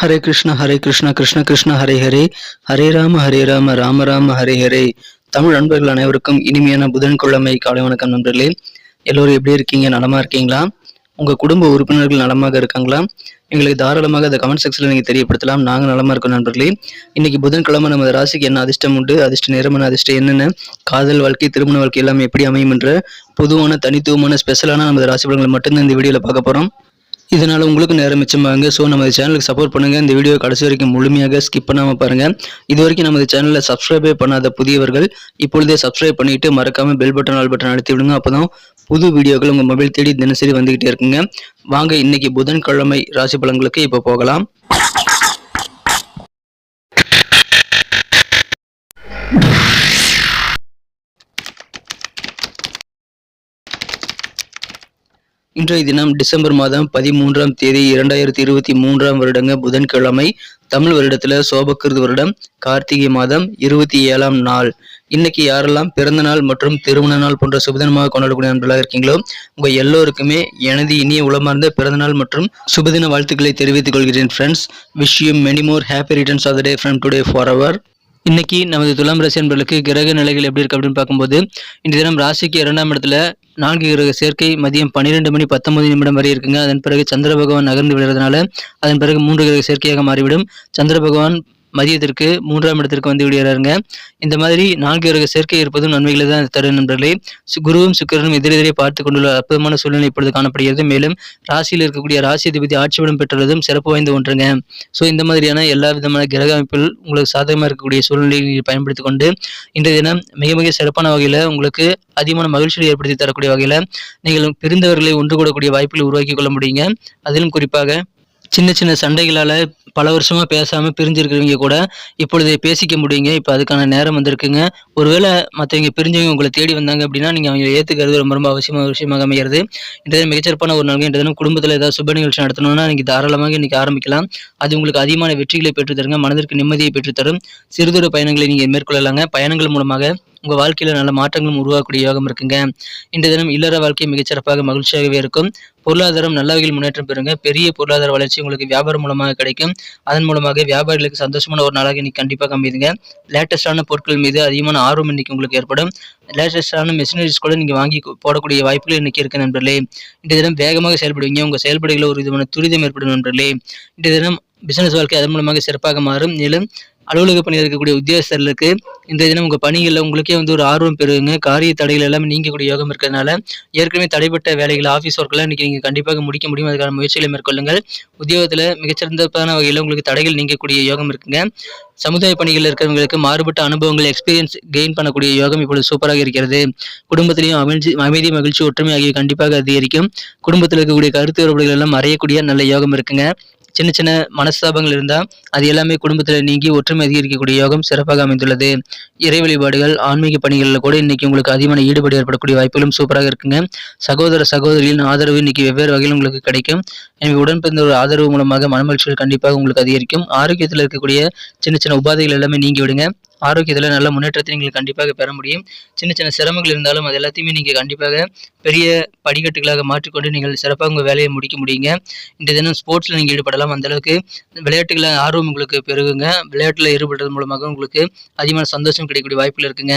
ஹரே கிருஷ்ண ஹரே கிருஷ்ண கிருஷ்ண கிருஷ்ண ஹரே ஹரே. ஹரே ராம ஹரே ராம ராம ராம ஹரே ஹரே. தமிழ் நண்பர்கள் அனைவருக்கும் இனிமையான புதன்கிழமை காலை வணக்கம் நண்பர்களே. எல்லோரும் எப்படி இருக்கீங்க? நலமா இருக்கீங்களா? உங்க குடும்ப உறுப்பினர்கள் நலமாக இருக்காங்களா? எங்களுக்கு தாராளமாக அந்த கமெண்ட் செக்ஷன்ல நீங்க தெரியப்படுத்தலாம். நாங்க நலமா இருக்கோம் நண்பர்களே. இன்னைக்கு புதன்கிழமை நமது ராசிக்கு என்ன அதிர்ஷ்டம் உண்டு? அதிர்ஷ்ட நேரமான அதிர்ஷ்டம் என்னென்ன? காதல் வாழ்க்கை திருமண வாழ்க்கை எல்லாமே எப்படி அமையும் என்ற பொதுவான தனித்துவமான ஸ்பெஷலான நமது ராசி பலன்களை மட்டும்தான் இந்த வீடியோல பார்க்க போறோம். இதனால் உங்களுக்கு நேரம் மிச்சமாகுங்க ஸோ நம்ம சேனலுக்கு சப்போர்ட் பண்ணுங்கள் இந்த வீடியோ கடைசி வரைக்கும் முழுமையாக ஸ்கிப் பண்ணாமல் பாருங்கள் இது வரைக்கும் நமது சேனலில் சப்ஸ்கிரைபே பண்ணாத புதியவர்கள் இப்பொழுதே சப்ஸ்கிரைப் பண்ணிவிட்டு மறக்காமல் பெல் பட்டன் ஆல் பட்டன் அழுத்தி விடுங்க. அப்பதான் புது வீடியோக்கள் உங்கள் மொபைல் தேடி தினசரி வந்துக்கிட்டே இருக்குங்க. வாங்க இன்றைக்கி புதன்கிழமை ராசி பலன்களுக்கு இப்போ போகலாம். இன்றைய தினம் டிசம்பர் மாதம் பதிமூன்றாம் தேதி இரண்டாயிரத்தி இருபத்தி மூன்றாம் வருடங்க புதன்கிழமை தமிழ் வருடத்துல சோபக்கிருது வருடம் கார்த்திகை மாதம் இருபத்தி ஏழாம் நாள். இன்னைக்கு யாரெல்லாம் பிறந்த நாள் மற்றும் திருமண நாள் போன்ற சுபதினமாக கொண்டாடக்கூடிய நண்பர்களாக இருக்கீங்களோ உங்க எல்லோருக்குமே எனது இனிய உளமார்ந்த பிறந்த நாள் மற்றும் சுபதின வாழ்த்துக்களை தெரிவித்துக் கொள்கிறேன் friends wish you many more happy returns of the day from today for our இன்னைக்கு நமது துலாம் ராசி என்பர்களுக்கு கிரக நிலைகள் எப்படி இருக்கு அப்படின்னு பார்க்கும்போது இந்த தினம் ராசிக்கு இரண்டாம் இடத்துல நான்கு கிரக சேர்க்கை மதியம் பன்னிரெண்டு மணி பத்தொன்பது நிமிடம் வரை இருக்குங்க. அதன் பிறகு சந்திர பகவான் நகர்ந்து விடுறதுனால அதன் பிறகு மூன்று கிரக சேர்க்கையாக மாறிவிடும். சந்திர பகவான் மதியத்திற்கு மூன்றாம் இடத்திற்கு வந்து விடுகிறாருங்க. இந்த மாதிரி நான்கு கிரக சேர்க்கை இருப்பதும் நன்மைகளை தான் தரும் நண்பர்களே. குருவும் சுக்கரனும் எதிரெதிரே பார்த்து கொண்டுள்ள அற்புதமான சூழ்நிலை இப்பொழுது காணப்படுகிறது. மேலும் ராசியில் இருக்கக்கூடிய ராசி அதிபதி ஆட்சிபடம் பெற்றுள்ளதும் சிறப்பு வாய்ந்த ஒன்றுங்க. ஸோ இந்த மாதிரியான எல்லா விதமான கிரக அமைப்பில் உங்களுக்கு சாதகமாக இருக்கக்கூடிய சூழ்நிலையை பயன்படுத்தி கொண்டு இன்றைய தினம் மிக மிக சிறப்பான வகையில் உங்களுக்கு அதிகமான மகிழ்ச்சியை ஏற்படுத்தி தரக்கூடிய வகையில் நீங்கள் பிரிந்தவர்களை ஒன்று கூடக்கூடிய வாய்ப்புகளை உருவாக்கி கொள்ள முடியுங்க. அதிலும் குறிப்பாக சின்ன சின்ன சண்டைகளால் பல வருஷமாக பேசாமல் பிரிஞ்சிருக்கிறவங்க கூட இப்பொழுது பேசிக்க முடியுங்க. இப்போ அதுக்கான நேரம் வந்திருக்குங்க. ஒருவேளை மற்றவங்க பிரிஞ்சவங்க உங்களை தேடி வந்தாங்க அப்படின்னா நீங்கள் அவங்க ஏற்றுக்கிறது ரொம்ப ரொம்ப அவசியமாக விஷயமாக அமைகிறது. இன்றைய மிகச்சிறப்பான ஒரு நாள் இன்றைய குடும்பத்தில் ஏதாவது சுப நிகழ்ச்சி நடத்தணும்னா நீங்கள் தாராளமாக இன்றைக்கி ஆரம்பிக்கலாம். அது உங்களுக்கு அதிகமான வெற்றிகளை பெற்றுத்தருங்க. மனதிற்கு நிம்மதியை பெற்றுத்தரும். சிறுதொரு பயணங்களை நீங்கள் மேற்கொள்ளலாங்க. பயணங்கள் மூலமாக உங்கள் வாழ்க்கையில் நல்ல மாற்றங்களும் உருவாக்கக்கூடிய யோகம் இருக்குங்க. இன்றைய தினம் இல்லற வாழ்க்கை மிகச்சிறப்பாக மகிழ்ச்சியாகவே இருக்கும். பொருளாதாரம் நல்ல வகையில் முன்னேற்றம் பெறுங்க. பெரிய பொருளாதார வளர்ச்சி உங்களுக்கு வியாபாரம் மூலமாக கிடைக்கும். அதன் மூலமாக வியாபாரிகளுக்கு சந்தோஷமான ஒரு நாளாக இன்னைக்கு கண்டிப்பாக அமைதுங்க லேட்டஸ்டான பொருட்கள் மீது அதிகமான ஆர்வம் இன்னைக்கு உங்களுக்கு ஏற்படும். லேட்டஸ்டான மெஷினரிஸ் கூட நீங்கள் வாங்கி போடக்கூடிய வாய்ப்புகள் இன்னைக்கு இருக்கு நண்பர்களே. இன்றைய தினம் வேகமாக செயல்படுவீங்க. உங்கள் செயல்பாடுகளில் ஒரு விதமான துரிதம் ஏற்படும் நண்பர்களே. இன்றைய தினம் பிசினஸ் வாழ்க்கை அதன் மூலமாக சிறப்பாக மாறும். மேலும் அலுவலக பணியில் இருக்கக்கூடிய உத்தியோகஸ்தர்களுக்கு இந்த தினம் உங்கள் பணிகளில் உங்களுக்கே வந்து ஒரு ஆர்வம் பெறுவீங்க காரிய தடைகள் எல்லாமே நீங்கக்கூடிய யோகம் இருக்கிறதுனால ஏற்கனவே தடைப்பட்ட வேலைகள் ஆஃபீஸ் ஒர்க்கெல்லாம் இன்றைக்கி நீங்கள் கண்டிப்பாக முடிக்க முடியும். அதுக்கான முயற்சிகளை மேற்கொள்ளுங்கள். உத்தியோகத்தில் மிகச்சிறந்தப்பான வகையில் உங்களுக்கு தடைகள் நீங்கக்கூடிய யோகம் இருக்குங்க. சமுதாய பணிகளில் இருக்கிறவங்களுக்கு மாறுபட்ட அனுபவங்கள் எக்ஸ்பீரியன்ஸ் கெயின் பண்ணக்கூடிய யோகம் இப்பொழுது சூப்பராக இருக்கிறது. குடும்பத்திலையும் அமைதி அமைதி மகிழ்ச்சி ஒற்றுமை ஆகிய கண்டிப்பாக அதிகரிக்கும். குடும்பத்தில் இருக்கக்கூடிய கருத்து வேறுபாடுகள் எல்லாம் மறையக்கூடிய நல்ல யோகம் இருக்குங்க. சின்ன சின்ன மனஸ்தாபங்கள் இருந்தால் அது எல்லாமே குடும்பத்தில் நீங்கி ஒற்றுமை அதிகரிக்கக்கூடிய யோகம் சிறப்பாக அமைந்துள்ளது. இறை வழிபாடுகள் ஆன்மீக பணிகளில் கூட இன்னைக்கு உங்களுக்கு அதிகமான ஈடுபாடு ஏற்படக்கூடிய வாய்ப்புகளும் சூப்பராக இருக்குங்க. சகோதர சகோதரிகளின் ஆதரவு இன்னைக்கு வெவ்வேறு வகையில் உங்களுக்கு கிடைக்கும். எனவே உடன்பிறந்த ஒரு ஆதரவு மூலமாக மனமகிழ்ச்சிகள் கண்டிப்பாக உங்களுக்கு அதிகரிக்கும். ஆரோக்கியத்தில் இருக்கக்கூடிய சின்ன சின்ன உபாதைகள் எல்லாமே நீங்கி விடுங்க. ஆரோக்கியத்தில் நல்ல முன்னேற்றத்தை நீங்கள் கண்டிப்பாக பெற முடியும். சின்ன சின்ன சிரமங்கள் இருந்தாலும் அது எல்லாத்தையுமே நீங்கள் கண்டிப்பாக பெரிய படிக்கட்டுகளாக மாற்றிக்கொண்டு நீங்கள் சிறப்பாக உங்கள் வேலையை முடிக்க முடியுங்க. இந்த தினம் ஸ்போர்ட்ஸில் நீங்கள் ஈடுபடலாம். அந்தளவுக்கு விளையாட்டுகளில் ஆர்வம் உங்களுக்கு பெருகுங்க. விளையாட்டில் ஈடுபடுறது மூலமாக உங்களுக்கு அதிகமான சந்தோஷம் கிடைக்கக்கூடிய வாய்ப்புகள் இருக்குங்க.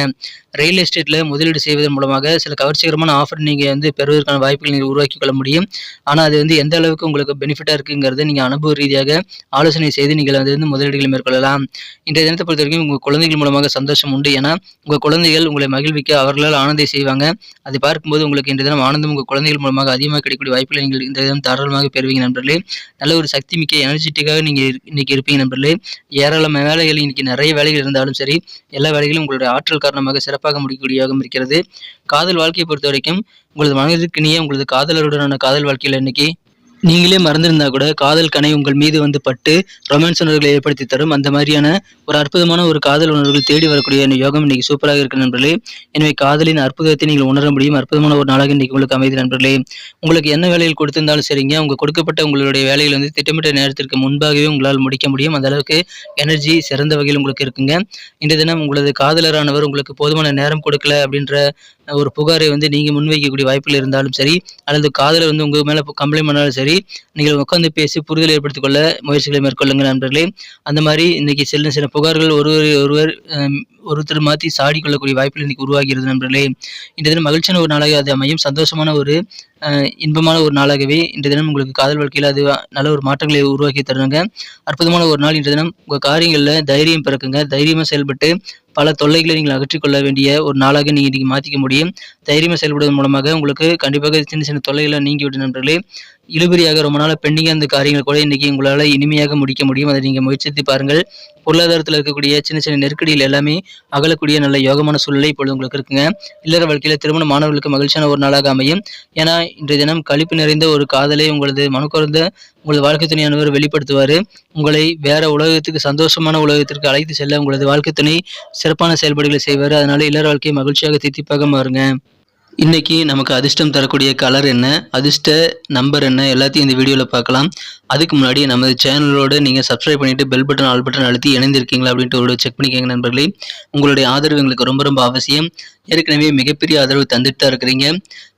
ரியல் எஸ்டேட்டில் முதலீடு செய்வதன் மூலமாக சில கவர்ச்சிகரமான ஆஃபர் நீங்கள் வந்து பெறுவதற்கான வாய்ப்புகளை நீங்கள் உருவாக்கி கொள்ள முடியும். ஆனால் அது வந்து எந்த அளவுக்கு உங்களுக்கு பெனிஃபிட்டாக இருக்குங்கிறத நீங்கள் அனுபவ ரீதியாக ஆலோசனை செய்து நீங்கள் வந்து முதலீடுகளை மேற்கொள்ளலாம். இன்றைய தினத்தை பொறுத்த வரைக்கும் உங்கள் குழந்தைகள் மூலமாக சந்தோஷம் உண்டு ஏன்னா உங்கள் குழந்தைகள் உங்களை மகிழ்விக்க அவர்களால் ஆனந்தை செய்வாங்க. அதை பார்க்கும்போது உங்களுக்கு இன்றைய தினம் ஆனந்தம் உங்கள் குழந்தைகள் மூலமாக அதிகமாக கிடைக்கக்கூடிய வாய்ப்புகளை நீங்கள் இந்த தினம் தாராளமாக பெறுவீங்க நண்பர்களே. நல்ல ஒரு சக்தி மிக்க எனர்ஜெட்டிக்காக நீங்கள் இன்னைக்கு இருப்பீங்க நண்பர்களே. ஏராளமான வேலைகள் இன்னைக்கு நிறைய வேலைகள் இருந்தாலும் சரி எல்லா வேலைகளும் உங்களுடைய ஆற்றல் காரணமாக சிறப்பாக முடிக்கக்கூடிய யோகம் இருக்கிறது. காதல் வாழ்க்கையை பொறுத்த வரைக்கும் உங்களது மனதிற்கு நீயே உங்களது காதலருடனான காதல் வாழ்க்கையில் இன்னைக்கு நீங்களே மறந்திருந்தா கூட காதல் கனை உங்கள் மீது வந்து பட்டு ரொமான்ஸ் உணர்வுகளை ஏற்படுத்தி தரும். அந்த மாதிரியான ஒரு அற்புதமான ஒரு காதல் உணர்வுகள் தேடி வரக்கூடிய இந்த யோகம் இன்னைக்கு சூப்பராக இருக்கு நண்பர்களே. எனவே காதலின் அற்புதத்தை நீங்கள் உணர முடியும். அற்புதமான ஒரு நாளாக இன்னைக்கு உங்களுக்கு அமைதி நண்பர்களே. உங்களுக்கு என்ன வேலையில் கொடுத்திருந்தாலும் சரிங்க. உங்க கொடுக்கப்பட்ட உங்களுடைய வேலைகள் வந்து திட்டமிட்ட நேரத்திற்கு முன்பாகவே உங்களால் முடிக்க முடியும். அந்த அளவுக்கு எனர்ஜி சிறந்த வகையில் உங்களுக்கு இருக்குங்க. இன்றைய தினம் உங்களது காதலரானவர் உங்களுக்கு போதுமான நேரம் கொடுக்கல அப்படின்ற ஒரு புகாரை வந்து நீங்க முன்வைக்கக்கூடிய வாய்ப்புகள் இருந்தாலும் சரி அல்லது காதலர் வந்து உங்க மேல கம்ப்ளைண்ட் பண்ணாலும் சரி சொல்லி நீங்கள் உட்காந்து பேசி புரிதல் ஏற்படுத்திக் கொள்ள முயற்சிகளை மேற்கொள்ளுங்கள் நண்பர்களே. அந்த மாதிரி இன்னைக்கு சில சில புகார்கள் ஒருவர் ஒருவர் ஒருத்தர் மாற்றி சாடி கொள்ளக்கூடிய வாய்ப்புகள் இன்னைக்கு உருவாகிறது நண்பர்களே. இந்த தினம் மகிழ்ச்சியான ஒரு நாளாக அது அமையும். சந்தோஷமான ஒரு இன்பமான ஒரு நாளாகவே இன்றைய தினம் உங்களுக்கு காதல் வாழ்க்கையில் அது நல்ல ஒரு மாற்றங்களை உருவாக்கி தருங்க அற்புதமான ஒரு நாள் இன்றைய தினம். உங்கள் காரியங்களில் தைரியம் பிறக்குங்க. தைரியமாக செயல்பட்டு பல தொல்லைகளை நீங்கள் அகற்றிக்கொள்ள வேண்டிய ஒரு நாளாக நீங்கள் இன்றைக்கி மாற்றிக்க முடியும். தைரியமாக செயல்படுவதன் மூலமாக உங்களுக்கு கண்டிப்பாக சின்ன சின்ன தொல்லைகளை நீங்கிவிடும் நண்பர்களே. இழுபறியாக ரொம்ப நாளாக பெண்டிங்காக அந்த காரியங்கள் கூட இன்றைக்கி உங்களால் இனிமையாக முடிக்க முடியும். அதை நீங்கள் முயற்சித்து பாருங்கள். பொருளாதாரத்தில் இருக்கக்கூடிய சின்ன சின்ன நெருக்கடிகள் எல்லாமே அகலக்கூடிய நல்ல யோகமான சூழ்நிலை இப்பொழுது உங்களுக்கு இருக்குங்க. இல்லற வாழ்க்கையில் திருமண மாணவர்களுக்கு மகிழ்ச்சியான ஒரு நாளாக அமையும். ஏன்னா இன்றைய தினம் கழிப்பு நிறைந்த ஒரு காதலை உங்களது மனுக்குறந்த உங்களது வாழ்க்கை துணையானவர் வெளிப்படுத்துவார். உங்களை வேற உலகத்துக்கு சந்தோஷமான உலகத்திற்கு அழைத்து செல்ல உங்களது வாழ்க்கை துணை சிறப்பான செயல்பாடுகளை செய்வார். அதனால இல்லற வாழ்க்கையை மகிழ்ச்சியாக தித்திப்பாக மாறுங்க. இன்னைக்கு நமக்கு அதிர்ஷ்டம் தரக்கூடிய கலர் என்ன? அதிர்ஷ்ட நம்பர் என்ன? எல்லாத்தையும் இந்த வீடியோவில் பார்க்கலாம். அதுக்கு முன்னாடி நமது சேனலோடு நீங்கள் சப்ஸ்கிரைப் பண்ணிட்டு பெல் பட்டன் ஆல் பட்டன் அழுத்தி இணைந்திருக்கீங்களா அப்படின்ட்டு ஒரு செக் பண்ணிக்கோங்க நண்பர்களே. உங்களுடைய ஆதரவு எங்களுக்கு ரொம்ப ரொம்ப அவசியம். ஏற்கனவே மிகப்பெரிய ஆதரவு தந்துட்டு தான் இருக்கிறீங்க.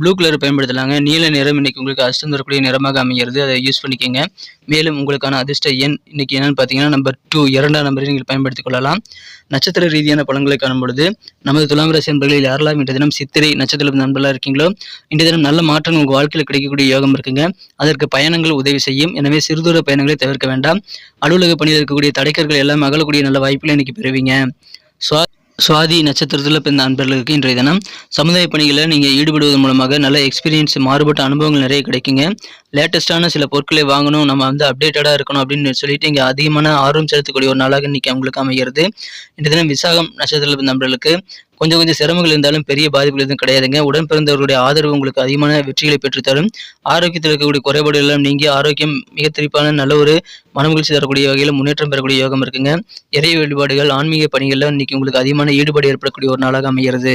Blue colour பயன்படுத்தலாங்க. நீல நிறம் இன்னைக்கு உங்களுக்கு அதிர்ஷ்டம் தரக்கூடிய நிறமாக அமைகிறது. அதை யூஸ் பண்ணிக்கோங்க. மேலும் உங்களுக்கான அதிர்ஷ்ட எண் இன்னைக்கு என்னென்னு பார்த்தீங்கன்னா நம்பர் டூ இரண்டாம் நம்பரை நீங்கள் பயன்படுத்திக் கொள்ளலாம். நட்சத்திர ரீதியான பலன்களை காணும் பொழுது நமது துலாம் ராசி நண்பர்களில் யாரெல்லாம் இன்றைய தினம் சித்திரை நட்சத்திர நண்பர்களாக இருக்கீங்களோ இன்றைய தினம் நல்ல மாற்றம் உங்கள் வாழ்க்கையில் கிடைக்கக்கூடிய யோகம் இருக்குங்க. அதற்கு பயணங்கள் உதவி செய்யும். எனவே சிறுதூர பயணங்களை தவிர்க்க வேண்டாம். அலுவலக பணியில் இருக்கக்கூடிய தடைக்கர்கள் எல்லாம் அகலக்கூடிய நல்ல வாய்ப்புகளை இன்னைக்கு பெறுவீங்க. சுவாதி நட்சத்திரத்தில் பிறந்த அன்பர்களுக்கு இன்றைய தினம் சமுதாய பணிகளில் நீங்கள் ஈடுபடுவதன் மூலமாக நல்ல எக்ஸ்பீரியன்ஸ் மாறுபட்ட அனுபவங்கள் நிறைய கிடைக்குங்க. லேட்டஸ்ட்டான சில பொருட்களை வாங்கணும் நம்ம வந்து அப்டேட்டடாக இருக்கணும் அப்படின்னு சொல்லிட்டு இங்கே அதிகமான ஆர்வம் செலுத்தக்கூடிய ஒரு நாளாக இன்றைக்கி அவங்களுக்கு அமைகிறது. இன்றைய தினம் விசாகம் நட்சத்திரத்தில் பிறந்த நண்பர்களுக்கு கொஞ்சம் கொஞ்சம் சிரமங்கள் இருந்தாலும் பெரிய பாதிப்புகள் எதுவும் கிடையாதுங்க. உடன் பிறந்தவர்களுடைய ஆதரவு உங்களுக்கு அதிகமான வெற்றிகளை பெற்றுத்தரும். ஆரோக்கியத்தில் இருக்கக்கூடிய குறைபாடுகள் எல்லாம் நீங்கி ஆரோக்கியம் மிக தெளிப்பான நல்ல ஒரு மனமகிழ்ச்சி தரக்கூடிய வகையில் முன்னேற்றம் பெறக்கூடிய யோகம் இருக்குங்க. இறை வழிபாடுகள் ஆன்மீக பணிகளில் இன்னைக்கு உங்களுக்கு அதிகமான ஈடுபாடு ஏற்படக்கூடிய ஒரு நாளாக அமைகிறது.